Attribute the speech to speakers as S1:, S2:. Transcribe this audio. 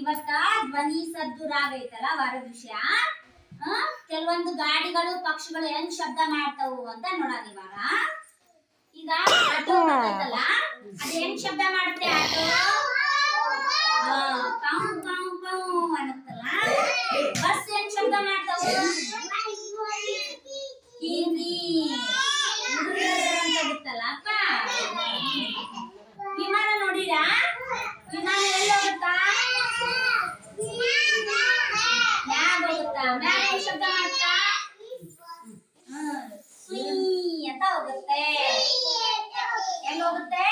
S1: ಇವತ್ತ ಧ್ವನಿ ಸದ್ದು ರಾಗ ಐತಲ್ಲ ವಾರದ ವಿಷಯ. ಕೆಲವೊಂದು ಗಾಡಿಗಳು ಪಕ್ಷಿಗಳು ಹೆಂಗ್ ಶಬ್ದ ಮಾಡ್ತಾವು ಅಂತ ನೋಡೋಣ ಇವಾಗ. ಈಗ ಆಟೋ ಬರ್ತಲ್ಲ ಅದು ಹೆಂಗ್ ಶಬ್ದ ಮಾಡುತ್ತೆ ಆಟೋ? ಪಾವು ಪಾವು ಪಾವು ಅನ್ನತ್ತಲ್ಲ. ಬಸ್ ಹೆಂಗ್ ಶಬ್ದ ಮಾಡ್ತಾವು? ಶಬ್ದ ಮಾಡ್ತಾ ಸುಯ್ ಅಂತ ಹೋಗುತ್ತೆ ಹೆಂಗ ಹೋಗುತ್ತೆ